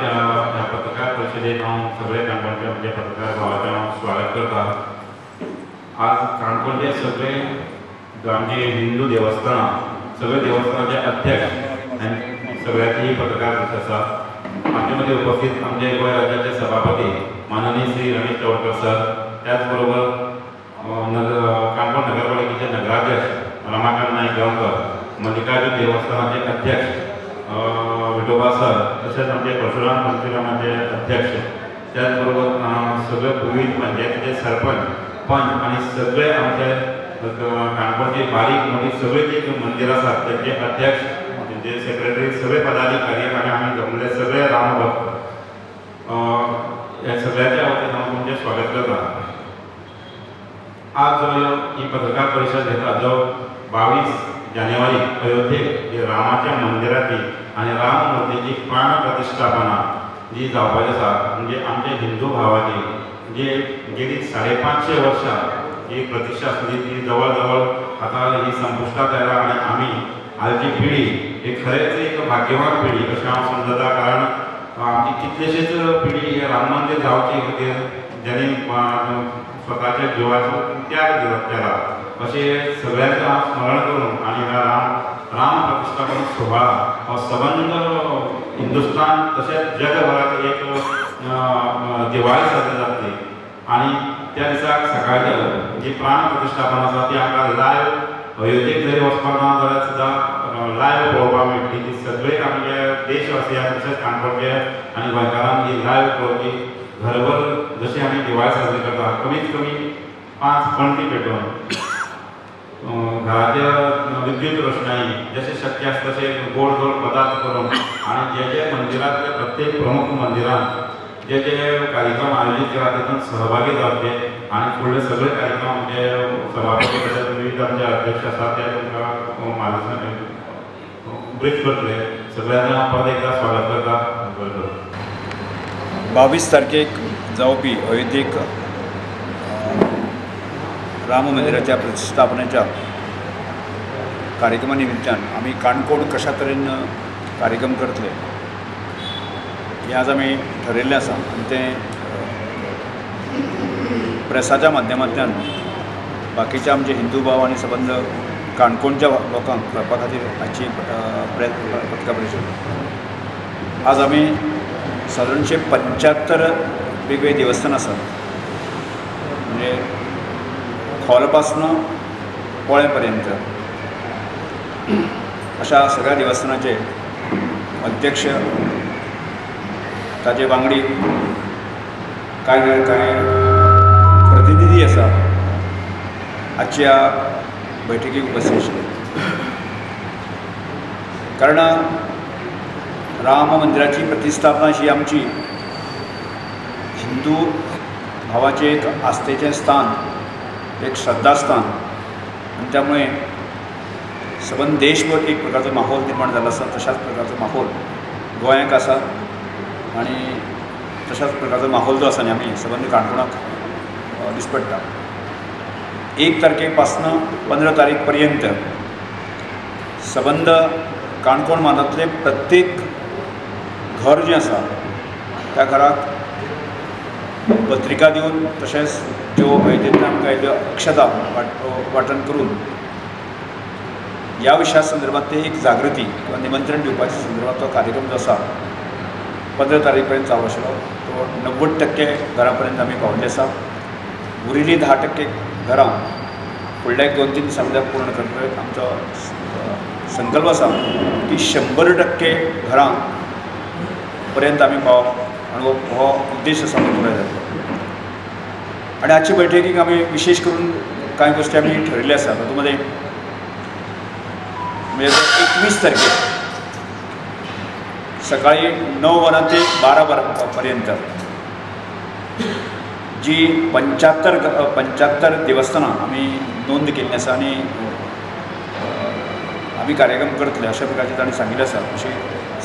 आजच्या ह्या पत्रकार परिषदेत हांव सगळे काणकोणच्या म्हणजे पत्रकार भावाचें हांव स्वागत करता आज काणकोणचे सगळे आमचे हिंदू देवस्थानां सगळे देवस्थानाचे अध्यक्ष आनी सगळ्याची ही पत्रकार परिषद आसा आमचे मध्ये उपस्थित आमचे गोंय राज्याचे सभापती माननीय श्री रमेश तवडकर सर त्याच बरोबर नगर काणकोण नगरपालिकेचे नगराध्यक्ष रमाकांत नायक गांवकर मल्लिकार्जुन देवस्थानाचे अध्यक्ष विठोबा सर तसेच आमचे परशुराम मंदिराचे अध्यक्ष. त्याचबरोबर सगळे पुर्वील पंचायतीचे सरपंच पंच आणि सगळे आमचे काणकोणचे बारीक मोठी सगळे जे मंदिर असतात त्यांचे अध्यक्ष त्यांचे सेक्रेटरी सगळे पदाधिकारी आणि आम्ही जमले सगळे रामभक्त. या सगळ्याच्या वतीन हांव तुमचें स्वागत करता. आज जो ही पत्रकार परिषद घेता जो बावीस जानेवारी अयोध्येत जी रामाच्या मंदिराची आणि राम मूर्तीची प्राण प्रतिष्ठापना जी जावपाची आसा म्हणजे आमच्या हिंदू भावाची जे गेली साडेपाचशे वर्सां जी प्रतिश्ठा आसली ती जवळ जवळ आता ही संपुश्टात आयला आणि आम्ही आजची पिढी ही खरेंच एक भाग्यवान पिढी अशें हांव समजता कारण आमची कितलेशेच पिढी हे राम मंदिर जावचे खातीर ज्यांनी अं, स्वताच्या जिवाचो त्याग केला अशें सगळ्यांचें हांव स्मरण करून आनी हा राम राम प्रतिष्ठापन सोहळा हो सबंद हिंदुस्तान तशेंच जगभरात एक दिवाळी साजरी जातली आनी त्या दिसाक सकाळच्या जी म्हणजे प्राण प्रतिष्ठापन आसा ती आमकां लायव्ह अयोध्येक जरी वचपाक ना जाल्यार सुद्दां लायव्ह पळोवपाक मेळटली ती सगळे आमचे देशवासियांक तशेंच काणकोणचे आनी गोंयकारांक ही लायव्ह पळोवपी घरभर जशी आमी दिवाळी साजरी करतात कमीत कमी पांच पणटी पेटोवन. अं, विद्युत रोषणाई जसे शक्य आसा तसे गोड गोड पदार्थ करून आणि जे जे मंदिरातल्या प्रत्येक प्रमुख मंदिरांत जे जे कार्यक्रम आयोजित केला तितून सहभागी जावचे आणि फुडले सगळे कार्यक्रम आमचे सभापती तशेंच विविध आमचे अध्यक्ष असतात ते तुमकां मार्गदर्शन ब्रीफ करतले सगळ्यांना परत एकदा स्वागत करता. बावीस तारखेक जावपी अयोध्येक राम मंदिराच्या प्रतिस्थापनेच्या कार्यक्रमा निमित्तान आमी काणकोण कशा तरेन कार्यक्रम करतले हें आज आमी ठरयल्लें आसा आनी तें प्रेसाच्या माध्यमांतल्यान बाकीचे आमचे हिंदू भाव आनी संबंद काणकोणच्या लोकांक कळपा खातीर आजची अ, प्रेस पत्रकार परिशद आज आमी सादारणशे पंच्याहत्तर वेगवेगळी देवस्थान आसात म्हणजे खोलपासनं पोळे पर्यंत अशा सगळ्या देवस्थानाचे अध्यक्ष ताचे वांगडी कांय ना कांय प्रतिनिधी आसा आजच्या बैठकीक उपस्थित आशिल्ले कारण राम मंदिराची प्रतिस्थापना ही आमची हिंदू भावाचे एक आस्थेचें स्थान एक श्रद्धास्थान आणि त्यामुळे सबंद देशभर एक प्रकारचो माहोल निर्माण झाला आसा तशाच प्रकारचो माहोल गोंयाक आसा आणि तशाच प्रकारचो माहोल जो आसा न्ही आमी सबंद काणकोणाक दिसपडटा एक तारखेक पंधरा पंदरा तारीख पर्यंत सबंद काणकोण म्हालांतले प्रत्येक घर जें आसा त्या घराक पत्रिका दिवन तशेंच ज्यो अयोध्येंतल्यान आमकां आयल्यो अक्षता वाट वांटण करून ह्या विशया संदर्भात ते एक जागृती किंवा निमंत्रण दिवपाच्या संदर्भात तो कार्यक्रम जो आसा पंदरा तारीख पर्यंत चालू आशिल्लो तो णव्वद टक्के घरां पर्यंत आमी पावल्ले आसा उरिल्ली धा टक्के घरां फुडल्या एक दोन तीन दिसां पूर्ण करपाक आमचो संकल्प आसा की शंबर टक्के घरां पर्यंत आमी पावप आणि हो उद्देश आसा तो पुराय जातलो आणि आजचे बैठकीक आमी विशेष करून कांय गोश्टी आमी ठरयल्ले आसा तातूंत म्हणजे एकवीस तारखेक सकाळी णव वरां ते बारा वरां पर्यंत. जी पंच्याहत्तर पंच्याहत्तर देवस्थानां आमी नोंद केल्ली आसा आनी आमी कार्यक्रम करतले अशा प्रकारचे ताणें सांगिल्लें आसा अशी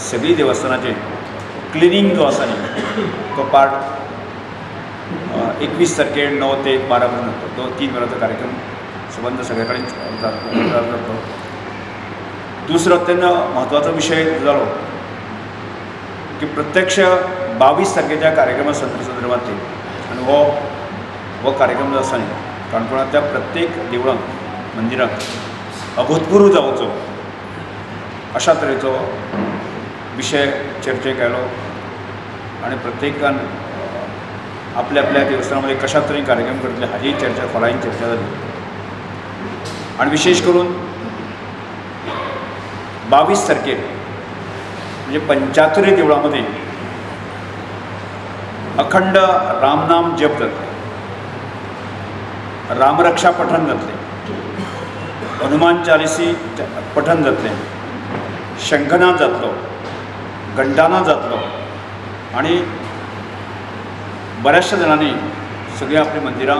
सगळीं देवस्थानाचे क्लिनींग जो आसा न्ही तो पार्ट एकवीस तारखेर णव ते बारा पर्यंत तो तीन वेळाचा कार्यक्रम संबंद सगळे कडेन जा- जातलो दुसरो तेन्ना म्हत्वाचो विशय जालो की प्रत्यक्ष बावीस तारखेच्या कार्यक्रमा संदर्भ संदर्भातली हो हो कार्यक्रम जो आसा न्ही काणकोणांतल्या प्रत्येक देवळांत मंदिरांत अभूतपूर्व जावचो अशा तरेचो विशय चर्चेक आयलो. आणि प्रत्येकान आपल्या आपल्या देवस्थानामध्ये कशा तरी कार्यक्रम करतले हाची चर्चा खोलायेन चर्चा जाली आणि विशेष करून बावीस तारखेर म्हणजे पंच्यात्तरी देवळामध्ये अखंड रामनाम जप जातले रामरक्षा पठण जातले हनुमान चालिसी पठन पठण जातलें शंखनाद जातलो घंटाना जातलो आणि बऱ्याचशा जाणांनी सगळीं आपली मंदिरां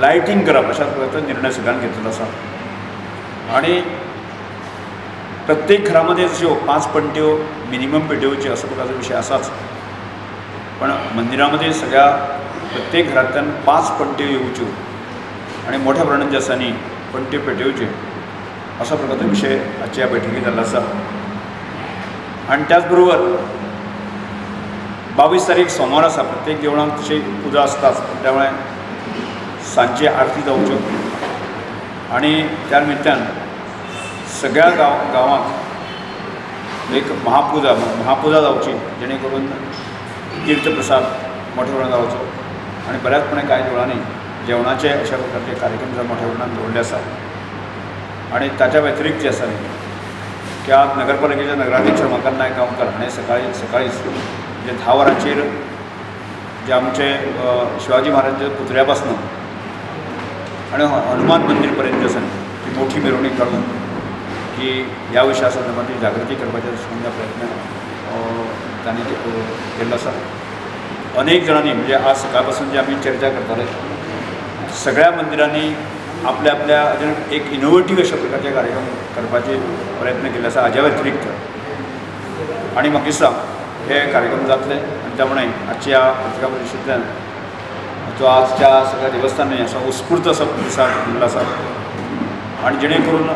लायटींग करप अशा प्रकारचा निर्णय सगळ्यांनी घेतलेलो आसा आणि प्रत्येक घरामध्ये ज्यो हो, पाच पणट्यो मिनिमम पेटोवच्यो असा प्रकारचा विषय असाच. पण मंदिरामध्ये सगळ्या प्रत्येक घरांतल्यान पाच पणट्यो येवच्यो हो. आणि मोठ्या प्रमाणात जे आसा न्ही पणट्यो पेटोवच्यो असा प्रकारचा विषय आजच्या ह्या बैठकीत जाल्लो आसा आणि त्याच बरोबर बावीस तारीख सोमार आसा प्रत्येक देवळांत तशी पुजा आसताच त्यामुळे सांजची आरती जावच्यो आणि त्या निमित्तान सगळ्या गांव गांवांत एक महापुजा महापुजा जावची जेणे करून तीर्थप्रसाद मोठ्या प्रमाणात जावचो आणि बऱ्याचपणे कांय देवळांनी जेवणाचे अशा प्रकारचे कार्यक्रम जर मोठ्या प्रमाणात दवरले आसात आणि ताच्या व्यतिरिक्त जे आसा न्ही की आज नगरपालिकेच्या नगराध्यक्ष रमाकांत नायक गांवकर हाणे सकाळी सकाळीच म्हणजे धा वरांचेर जे आमचे शिवाजी महाराजांच्या पुतळ्या आणि हनुमान मंदिर पर्यंत आसा ती मोठी मिरवणूक काढून की ह्या विशया संदर्भात जागृती करपाच्या दृश्टीन प्रयत्न तांणी केल्लो आसा अनेक जाणांनी म्हणजे आज सकाळपासून जे आम्ही चर्चा करताले सगळ्या मंदिरांनी आपल्या आपल्या हाजेर एक इनोवेटीव अशा प्रकारचे कार्यक्रम करपाचे प्रयत्न केले आसा हाज्या व्यतिरिक्त. आणि म्हाका दिसता हे कार्यक्रम जातले आनी त्यामुळे आजच्या पत्रिका परिशेंतल्यान जो आजच्या सगळ्या देवस्थानांनी असा उत्स्फूर्त असो प्रतिसाद दिल्लो आसा आणि जेणे करून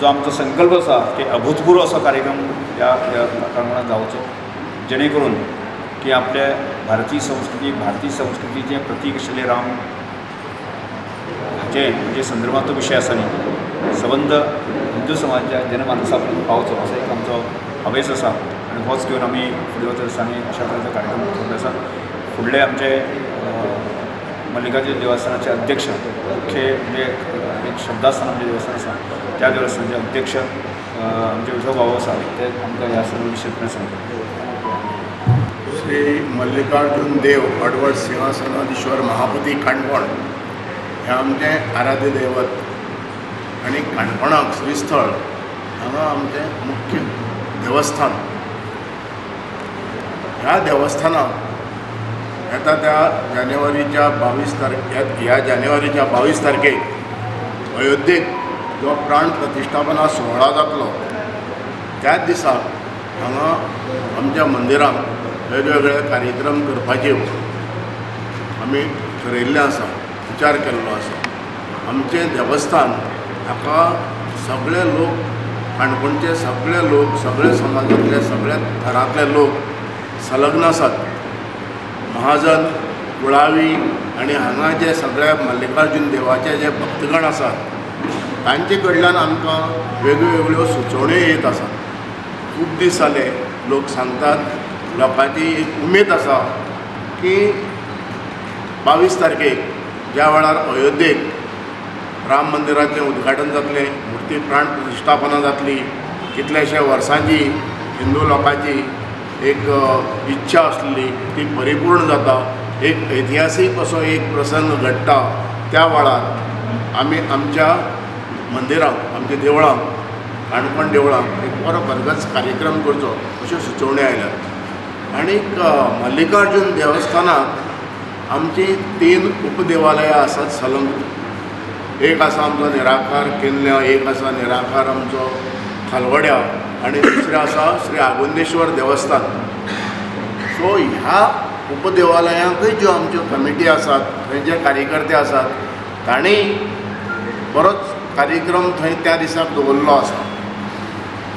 जो आमचो संकल्प आसा की अभूतपूर्व असो कार्यक्रम ह्या ह्या जावचो जेणे करून की आपले भारतीय संस्कृती भारतीय संस्कृतीचे प्रतीक आशिल्ले राम हाचे म्हणजे संदर्भांतलो विशय आसा न्ही. सबंद हिंदू समाजाच्या जनमानसा पर्यंत पावचो असो एक आमचो अभेस आसा आनी होच घेवन आमी फुडें वचत आसतना अशा तरेचो कार्यक्रम दवरले आसा फुडले आमचे मल्लिकार्जुन मल्लिकार्जून देवस्थानाचे अध्यक्ष मुख्य म्हणजे एक श्रद्धास्थान आमचें देवस्थान आसा त्या देवस्थानाचे अध्यक्ष आमचे विठो भाऊ आसा ते आमकां ह्या सर्व विशयी सांगतात श्री मल्लिकार्जून देव अडवड सिंहासनाधीश्वर महापती काणकोण हे आमचें आराध्य दैवत आनी काणकोणाक श्रीस्थळ हांगा आमचें मुख्य देवस्थान. ह्या देवस्थानाक येता त्या जानेवारीच्या बावीस तारखे ह्या जानेवारीच्या बावीस तारखेक अयोध्येक जो प्राण प्रतिश्ठापना सोहळा जातलो त्याच दिसा हांगा आमच्या मंदिरांत वेगवेगळे कार्यक्रम करपाचे आमी ठरयिल्लें आसा विचार केल्लो आसा. आमचें देवस्थान हाका सगळे लोक काणकोणचे सगळे लोक सगळे समाजांतले सगळे थरांतले लोक संलग्न आसात महाजन कुळावी आनी हांगा जे सगळे मल्लिकार्जून देवाचे जे भक्तगण आसात तांचे कडल्यान आमकां वेगवेगळ्यो सुचोवण्यो येत आसात खूब दीस जाले लोक सांगतात लोकांची एक उमेद आसा की बावीस तारखेक ज्या वेळार अयोध्येक राम मंदिराचें उद्घाटन जातलें मुर्ती प्राण प्रतिश्ठापना जातली कितलेशे वर्सांची हिंदू लोकांची एक इच्छा आसली ती परिपूर्ण जाता. एक ऐतिहासीक असो एक प्रसंग घडटा त्या वेळार आमी आमच्या मंदिरांक आमच्या देवळांक काणकोण देवळांक एक बरो भरगच कार्यक्रम करचो अश्यो सुचोवण्यो आयल्यात आनीक मल्लिकार्जून देवस्थानांत आमची तीन उपदेवालयां आसात सलंग. एक आसा आमचो निराकार किल्ल्या एक आसा निराकार आमचो खालवड्या. आनी दुसरें आसा श्री आगोंदेश्वर देवस्थान. सो ह्या उपदेवालयांकय ज्यो आमच्यो कमिटी आसात थंय जे कार्यकर्ते आसात तांणी बरोच कार्यक्रम थंय त्या दिसाक दवरलो आसा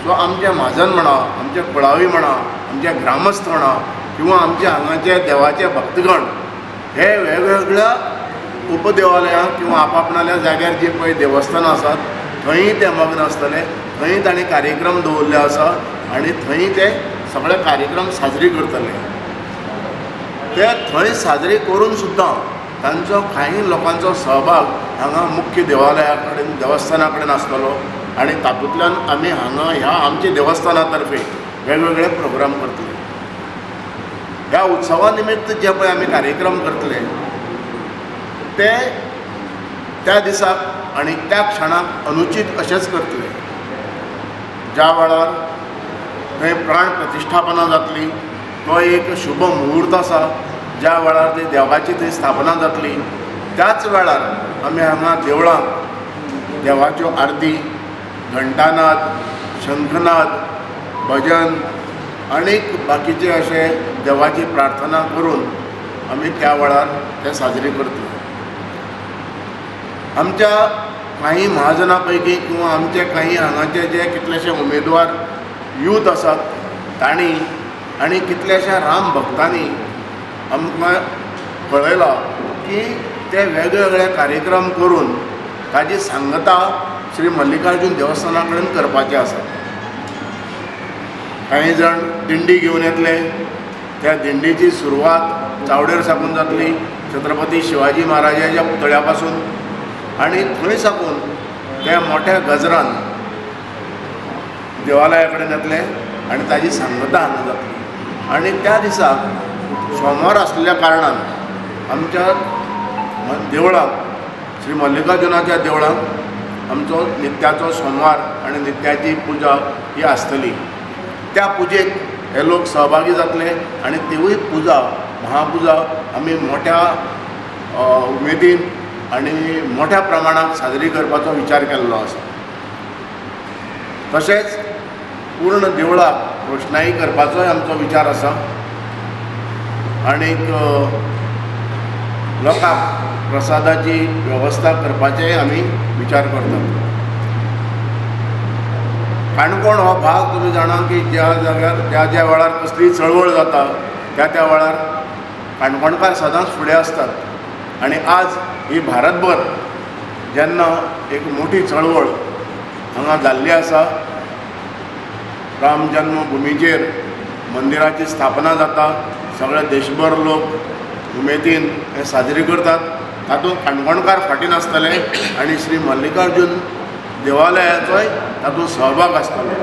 सो आमचे म्हाजन म्हणा आमचे कुळावी म्हणा आमचे ग्रामस्थ म्हणा किंवा आमचे हांगाचे देवाचे भक्तगण हे वेगवेगळ्या उपदेवालयां किंवा आपापणाल्या जाग्यार जी पळय देवस्थानां आसात थंय ते मग्न आसतले थंय ताणें कार्यक्रम दवरले आसा आनी थंय ते सगळे कार्यक्रम साजरे करतले. ते थंय साजरे करून सुद्दां तांचो काही लोकांचो सहभाग हांगा मुख्य देवालया कडेन देवस्थाना कडेन आसतलो. आनी तातूंतल्यान आमी हांगा ह्या आमच्या देवस्थाना तर्फे वेगवेगळे प्रोग्राम करतले. ह्या उत्सवा निमित्त जे पळय आमी कार्यक्रम करतले ते त्या दिसाक आनी त्या क्षणाक अनुचित अशेंच करतले. ज्या वेळार थंय प्राण प्रतिश्ठापना जातली तो एक शुभ मुहूर्त आसा ज्या वेळार ती देवाची थंय स्थापना जातली त्याच वेळार आमी हांगा देवळांत देवाच्यो आरती घंटानाद शंखनाद भजन आनीक बाकीचे अशे देवाची प्रार्थना करून आमी त्या वेळार ते साजरे करतले. आमच्या काही महाजनापैकी किंवा आमचे काही हांगाचे जे कितलेशे उमेदवार यूथ आसात तांणी आनी कितल्याशा राम भक्तांनी आमकां कळयलां की ते वेगवेगळे कार्यक्रम करून ताजी सांगता श्री मल्लिकार्जून देवस्थाना कडेन करपाचें आसा काही जाण दिंडी घेवन येतले. त्या दिंडीची सुरवात चावडेर साकून जातली. छत्रपती शिवाजी महाराजाच्या पुतळ्या पासून आनी थंय साकून त्या मोठ्या गजरान देवालया कडेन येतले आनी ताजी सांगता हांगा जातली. आनी त्या दिसा सोमार आसलेल्या कारणान आमच्या देवळांत श्री मल्लिकार्जुनाच्या देवळांत आमचो नित्याचो सोमवार आनी नित्याची पुजा ही आसतली त्या पुजेक हे लोक सहभागी जातले आनी तिवूय पुजा महापुजा आमी मोठ्या उमेदीन आनी मोठ्या प्रमाणात साजरी करपाचो विचार केल्लो आसा तशेंच पूर्ण देवळाक रोशनाई करपाचोय आमचो विचार आसा आनीक लोकांक प्रसादाची वेवस्था करपाचेय आमी विचार करतात काणकोण हो भाग तुमी जाणा की ज्या जाग्यार ज्या ज्या वेळार कसली चळवळ जाता त्या त्या वेळार काणकोणकार सदांच फुडें आसतात आनी आज ही भारतभर जेन्ना एक मोठी चळवळ हांगा जाल्ली आसा राम जन्मभुमीचेर मंदिराची स्थापना जाता सगळे देशभर लोक उमेदीन हे साजरे करतात. तातूंत काणकोणकार फाटीन नासतले आनी श्री मल्लिकार्जून देवालयाचोय तातूंत सहभाग आसतलो.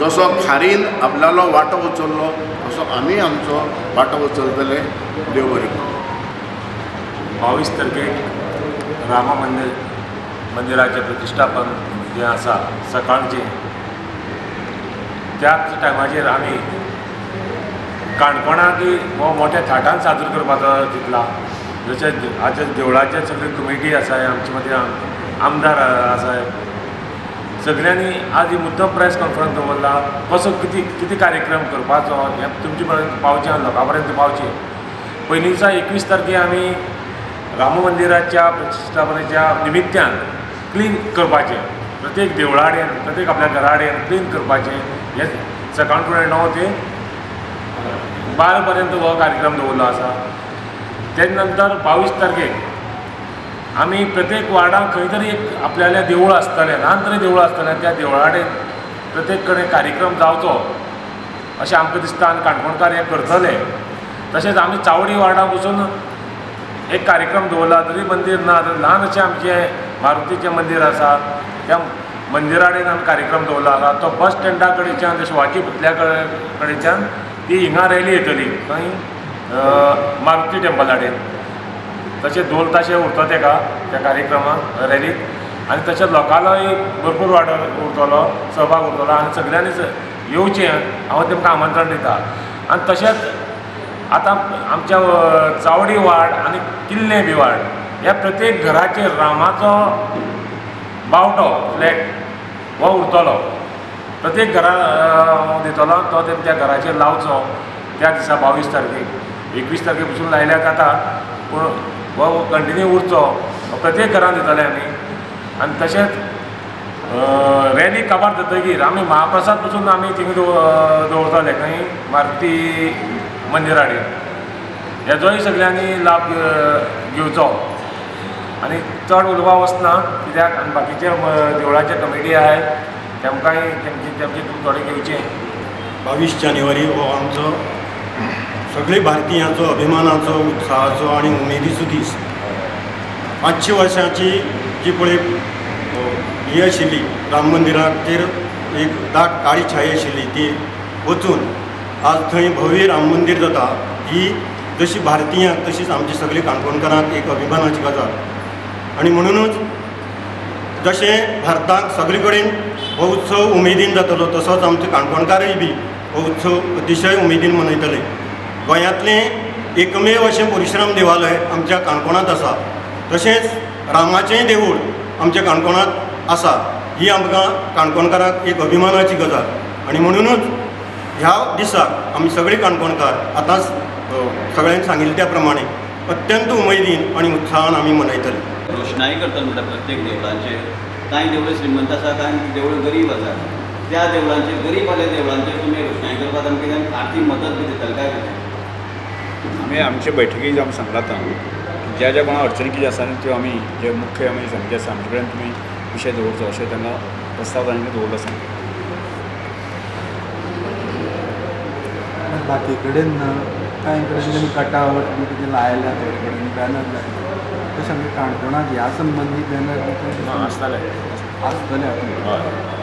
जसो खारीन आपल्यालो वांटो उचल्लो तसो आमी आमचो वांटो उचलतले देव बरें बावीस तारखेक रामा मंदिर मंदिराचें प्रतिश्ठापन जें आसा सकाळचें त्याच टायमाचेर आमी काणकोणाक हो मोठ्या थाटान साजरो करपाचो चिंतला जशें आजच्या देवळाचे सगळी कमिटी आसा आमचे मदीं आमदार आसाय सगळ्यांनी आज ही मुद्दम प्रेस कॉन्फरन्स दवरला. कसो कितें कितें कार्यक्रम करपाचो हे तुमचे पर्यंत पावचें लोकां पर्यंत पावचे. पयलीं दिसा एकवीस तारखे आमी राम मंदिराच्या प्रतिश्ठापनेच्या निमित्यान क्लीन करपाचें प्रत्येक देवळाडेन प्रत्येक आपल्या घराडेन क्लीन करपाचें हें सकाळ फुडें णव ते बारा पर्यंत हो कार्यक्रम दवरलो आसा. तेज नंतर बावीस तारखेक आमी प्रत्येक वार्डाक खंय तरी एक आपल्यालें देवूळ आसतलें ल्हान तरी देवूळ आसतलें त्या देवळाडेन प्रत्येक कडेन कार्यक्रम जावचो अशें आमकां दिसता आनी काणकोणकार हें करतले. तशेंच आमी चावडी वार्डाक वचून एक कार्यक्रम दवरला जरी मंदीर ना जाल्यार ल्हान अशें आमचें मारुतीचें मंदीर आसा त्या मंदिरा कडेन आमी कार्यक्रम दवरला आसा तो बस स्टँडा कडेच्यान शिवाजी पुतल्या कडेच्यान ती हिंगा रॅली येतली खंय मारुती टेंपला कडेन तशें ढोल ताशे उरता तेका त्या कार्यक्रमाक रॅलीक आनी तशेंच लोकांलोय भरपूर वाडो उरतलो सहभाग उरतलो. आनी सगळ्यांनीच येवचें हांव तेमकां आमंत्रण दिता आनी तशेंच आतां आमच्या चावडी वाड आनी किल्ले बी वाड ह्या प्रत्येक घराचेर रामाचो बावटो फ्लॅट हो उरतलो. प्रत्येक घरा दितलो तो त्या घराचेर लावचो. त्या दिसा बावीस तारखेक एकवीस तारखे पसून लायल्यार जाता पूण हो कंटिन्यू उरचो. प्रत्येक घरान दितले आमी आनी तशेंच रॅली काबार जातकीर आमी महाप्रसाद पसून आमी थिंग दवरतले. दवरताले खंय मारुती मंदिरा हेजोय सगळ्यांनी लाभ घेवचो आनी चड उलोवपा वचना कित्याक आनी बाकीचे देवळाचे कमिटी आहाय तेमकांय तेमचे तेमचे थोडें घेवचें बावीस जानेवारी हो आमचो सगळे भारतीयांचो अभिमानाचो उत्साहाचो आनी उमेदीचो दीस. पांचशे वर्सांची जी पळय ही आशिल्ली राम मंदिराचेर एक दाट काळी छाय आशिल्ली ती वचून आज थंय भव्य राम मंदीर जाता ही जशी भारतीयांक तशीच आमची सगळी काणकोणकारांक एक अभिमानाची गजाल. आनी म्हणूनच जशें भारताक सगळे कडेन हो उत्सव उमेदीन जातलो तसोच आमचे काणकोणकारय बी हो उत्सव अतिशय उमेदीन मनयतले. गोंयांतलें एकमेव अशें परशुराम देवालय आमच्या काणकोणांत आसा. तशेंच रामाचेंय देवूळ आमच्या काणकोणांत आसा. ही आमकां काणकोणकारांक एक अभिमानाची गजाल. आनी म्हणूनच ह्या दिसाक आमी सगळे काणकोणकार आतांच सगळ्यांनी सांगिल्ले त्या प्रमाणे अत्यंत उमेदीन आनी उत्साहान आमी मनयतले. रोषणाई करतात म्हणटा प्रत्येक देवळांचेर कांय देवळां श्रीमंत आसा कांय देवळां गरीब आसा त्या देवळांचेर गरीब आल्या देवळांचेर तुमी रोषणाई करपाक आमकां कितें आर्थीक मदत बी दितले काय आमी आमचे बैठकीक आमी सांगलाता ज्या ज्या कोणा अडचणी कितें आसा त्यो आमी जे मुख्य आमी समिती आसा आमचे कडेन तुमी विशय दवरचो अशें तेन्ना प्रस्ताव तांणी दवरलो आसा बाकी कडेन ना तेमी कटावट बी कितें लायल्या थोडे कडेन बॅनर लायल्या तशें आमच्या काणकोणांत ह्या संबंदी बॅनर आसताले आसतले